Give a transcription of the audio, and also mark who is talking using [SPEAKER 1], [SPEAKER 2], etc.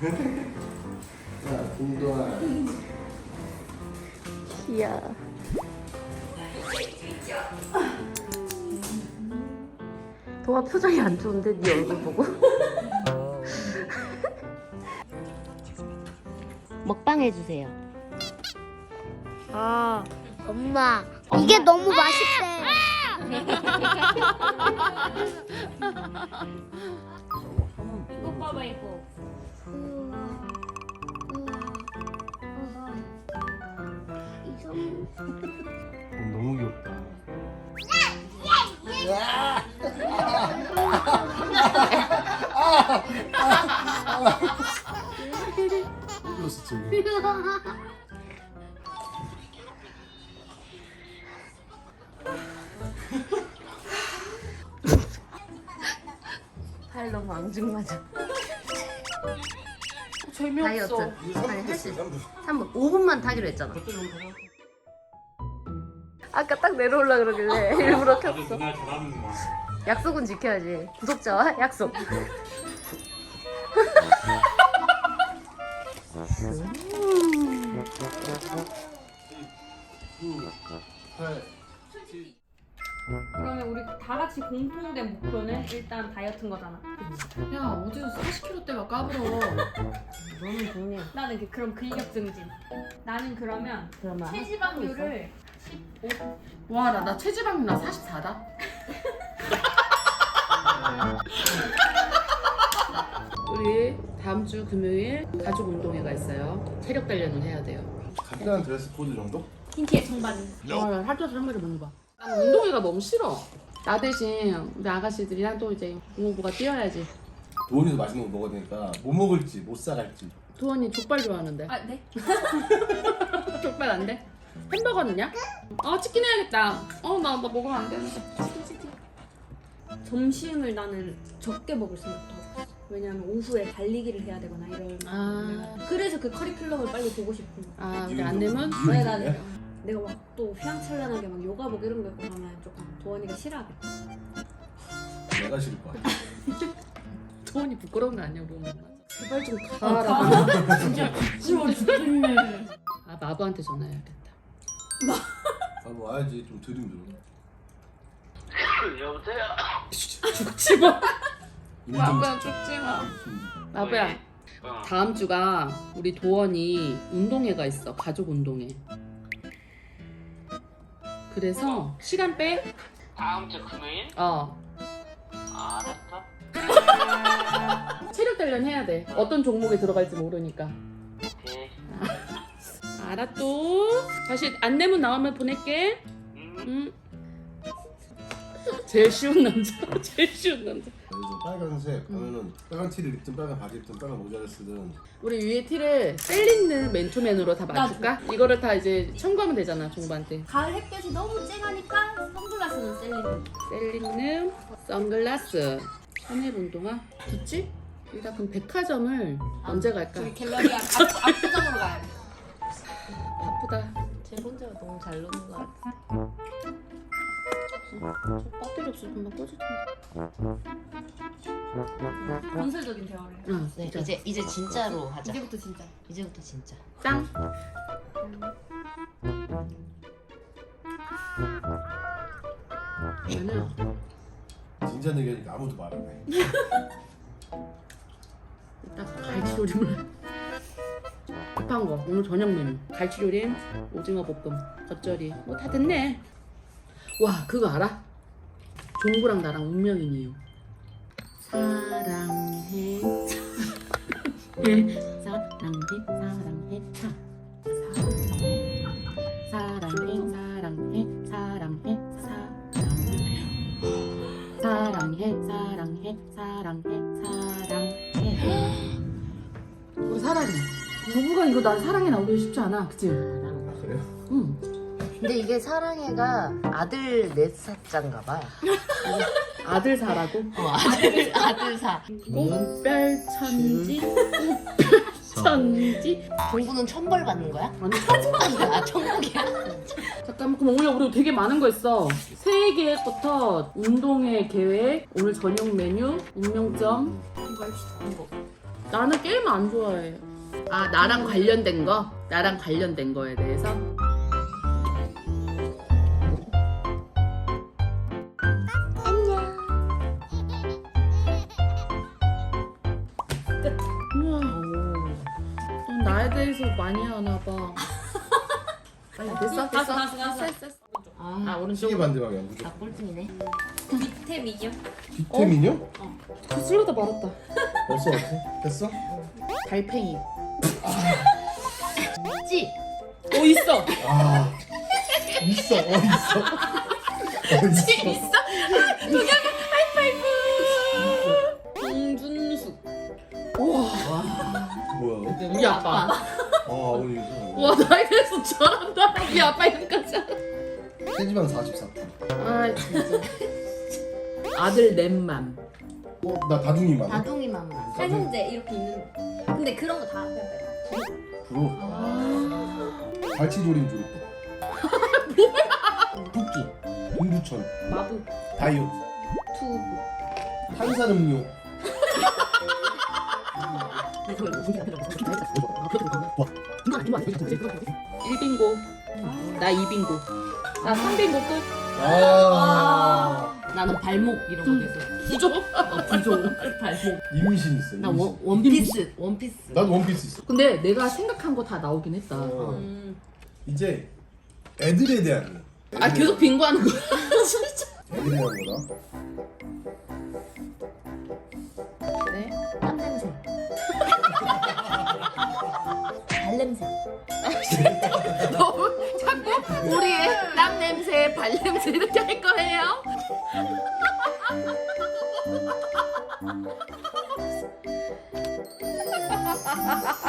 [SPEAKER 1] 자, 동동아.
[SPEAKER 2] 귀여워. 도화 표정이 안 좋은데 네 얼굴 보고. 먹방 해주세요.
[SPEAKER 3] 아, 엄마. 이게 너무 맛있대.
[SPEAKER 2] 이거 봐봐 이거.
[SPEAKER 1] 지금.
[SPEAKER 2] 팔 너무 앙증맞아.
[SPEAKER 4] 재미없어.
[SPEAKER 2] 다이어트. 아니 할수 있어. 3분. 5분만 타기로 했잖아. 아까 딱 내려올라 그러길래 일부러 켰어. 약속은 지켜야지. 구독자와 약속.
[SPEAKER 4] 그러면 우리 다 같이 공통된 목표는 일단 다이어트인 거잖아.
[SPEAKER 5] 야 어디서 40kg대가 까불어
[SPEAKER 2] 너는 좋네.
[SPEAKER 4] 나는 그- 그럼 근력 증진. 나는 그러면
[SPEAKER 2] 그러면
[SPEAKER 4] 체지방률을 15.
[SPEAKER 5] 와나 나 체지방률 나 44다 우리 다음 주 금요일 가족 운동회가 있어요 체력 단련을 해야 돼요
[SPEAKER 1] 간단한 드레스 코드 정도?
[SPEAKER 4] 흰티에 청바지.
[SPEAKER 5] 아나 살쪄서 한 마리 먹어봐 난 운동회가 너무 싫어 나 대신 우리 아가씨들이랑 또 이제 공부가 뛰어야지
[SPEAKER 1] 도원이도 맛있는 거 먹어야 되니까 뭐 먹을지 못 사갈지.
[SPEAKER 5] 도원이 족발 좋아하는데
[SPEAKER 4] 아 네.
[SPEAKER 5] 족발 안 돼? 햄버거는요? 어 치킨 해야겠다 어나 나 먹으면 안 되는데
[SPEAKER 4] 점심을 나는 적게 먹을 생각도 하고 있어. 왜냐면 오후에 달리기를 해야 되거나 이런.
[SPEAKER 5] 아,
[SPEAKER 4] 그래서 그 커리큘럼을 빨리 보고 싶은 거야.
[SPEAKER 5] 아 우리
[SPEAKER 4] 왜
[SPEAKER 1] 있냐?
[SPEAKER 4] 나는 내가 막 또 휘황찬란하게 막 요가복 이런 거 입고 가면 조금 도원이가 싫어하겠다.
[SPEAKER 1] 내가 싫을 것 같아.
[SPEAKER 5] 도원이 부끄러운 거 아니야 엄마 제발 좀
[SPEAKER 4] 아,
[SPEAKER 5] 가라
[SPEAKER 4] 진짜 싫어 죽겠네.
[SPEAKER 5] 아 마부한테 전화해야겠다.
[SPEAKER 1] 아, 뭐 와야지. 좀 들으면.
[SPEAKER 5] 죽지 마. 마부야 죽지 마. 마부야 다음 주가 우리 도원이 운동회가 있어. 가족 운동회 그래서 시간 빼?
[SPEAKER 6] 다음 주 금요일?
[SPEAKER 5] 어
[SPEAKER 6] 알았어.
[SPEAKER 5] 체력 단련 해야 돼 어떤 종목에 들어갈지 모르니까
[SPEAKER 6] 오케이.
[SPEAKER 5] 알았또 다시 안내문 나오면 보낼게
[SPEAKER 6] 음.
[SPEAKER 5] 응 제일 쉬운 남자 제일 쉬운 남자
[SPEAKER 1] 그래서 빨간색 하면은 빨간 티를 입든 빨간 바지 입든 빨간 모자를 쓰든
[SPEAKER 5] 우리 위에 티를 셀린느 맨투맨으로 다 맞출까? 이거를 다 이제 첨가하면 되잖아 종부한테
[SPEAKER 4] 가을 햇볕이 너무 쨍하니까 선글라스는 셀리는.
[SPEAKER 5] 셀린느 선글라스 샤넬 운동화 좋지? 일단 그럼 백화점을 언제 갈까?
[SPEAKER 4] 저기 갤러리 앞, 앞, 앞부점으로 가야 돼.
[SPEAKER 5] 바쁘다
[SPEAKER 2] 쟤 혼자 너무 잘 노는 것 같아.
[SPEAKER 5] 저 배터리 없어 금방 꺼질 텐데
[SPEAKER 4] 건설적인 대화를 해.
[SPEAKER 5] 응
[SPEAKER 2] 네, 이제 이제 진짜로 하자.
[SPEAKER 4] 이제부터 진짜.
[SPEAKER 2] 이제부터 진짜.
[SPEAKER 5] 짱 나는
[SPEAKER 1] 진짜 얘기하니까 아무도 말 안 해.
[SPEAKER 5] 딱 갈치조림을 급한 거 오늘 저녁 메뉴 갈치조림 오징어 볶음 겉절이 뭐 다 됐네 와 그거 알아? 종구랑 나랑 운명이니요 사랑해 사랑해 사랑해 사 사랑해 사랑해 사랑해 사랑해 사랑해 사랑해 사랑해 사랑해 우리 사랑해 부부가 이거 난 사랑해 나오기 쉽지 않아 그치?
[SPEAKER 1] 아 그래요?
[SPEAKER 5] 응
[SPEAKER 2] 근데 이게 사랑해가 아들 넷사자인가 봐.
[SPEAKER 5] 아들 사라고?
[SPEAKER 2] 어, 아들 아들 사.
[SPEAKER 5] 꽃별 천지 꽃별 천지
[SPEAKER 2] 공부는 천벌 받는 거야?
[SPEAKER 5] 아니
[SPEAKER 2] 아 천국이야?
[SPEAKER 5] 잠깐만 그럼 오늘 우리 되게 많은 거 있어 새해 계획부터 운동회 계획 오늘 저녁 메뉴 운명점
[SPEAKER 4] 이거 합시다.
[SPEAKER 2] 이거.
[SPEAKER 5] 나는 게임 안 좋아해. 아 나랑 관련된 거? 나랑 관련된 거에 대해서? 나에 대해서 많이 아나 봐. 아니, 됐어?
[SPEAKER 4] 다시
[SPEAKER 5] 됐어?
[SPEAKER 4] 다시 다시.
[SPEAKER 5] 아
[SPEAKER 1] 시계
[SPEAKER 5] 오른쪽.
[SPEAKER 1] 반대방이야 무조건.
[SPEAKER 2] 나 꼴등이네.
[SPEAKER 4] 밑에 미디어.
[SPEAKER 1] 뒷템 인형?
[SPEAKER 5] 쓸려다 말았다.
[SPEAKER 1] 벌써 어때? 됐어?
[SPEAKER 5] 달팽이.
[SPEAKER 2] 찌.
[SPEAKER 5] 어 있어.
[SPEAKER 1] 아 있어 어 있어 어 있어
[SPEAKER 5] 있어? 동양은 하이파이브. 홍준수. 우와.
[SPEAKER 1] 뭐야?
[SPEAKER 5] 우리 아빠.
[SPEAKER 1] 아 오늘 이거
[SPEAKER 5] 와 나에 대해서 잘한다. 우리 아빠 이름까지.
[SPEAKER 1] 체지방 44.
[SPEAKER 5] 아 진짜. 아들 넷맘.
[SPEAKER 1] 어 나 다둥이만.
[SPEAKER 2] 다둥이 맘마.
[SPEAKER 4] 팔형제 이렇게 있는. 근데 그런 거다 그냥 빼.
[SPEAKER 1] 부러. 갈치조림 부러. 토끼. 동두천.
[SPEAKER 5] 마부.
[SPEAKER 1] 다이어트.
[SPEAKER 5] 투.
[SPEAKER 1] 탄산음료.
[SPEAKER 5] 일빙고나이빙고 나 3빙고 끝.
[SPEAKER 1] 아.
[SPEAKER 2] 나는 발목 이런 거 돼서.
[SPEAKER 5] 부조. 부조. 발목.
[SPEAKER 1] 이민신 있어.
[SPEAKER 2] 나. 원, 원피스. 원피스.
[SPEAKER 1] 난 원피스 있어.
[SPEAKER 5] 근데 내가 생각한 거 다 나오긴 했다.
[SPEAKER 1] 어.
[SPEAKER 4] 음.
[SPEAKER 1] 이제 애들에 대한. 거.
[SPEAKER 5] 아 계속 빙고하는 거야. 진짜.
[SPEAKER 1] 애들에 대한 거다.
[SPEAKER 5] 그
[SPEAKER 2] 발 냄새.
[SPEAKER 5] 너무 자꾸 우리의 땀 냄새, 발 냄새 이렇게 할 거예요?